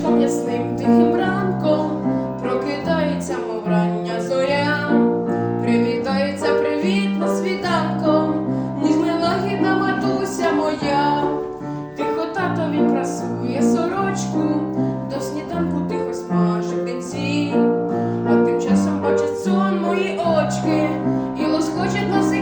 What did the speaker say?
садочком ясним тихим ранком. Прокидається, мов рання зоря, привітається привітно світанком, ніжна лагідна матуся моя, тихо татові прасує сорочку, до сніданку тихо смажить денці, а тим часом бачить сон мої очки. І лоскочить носи.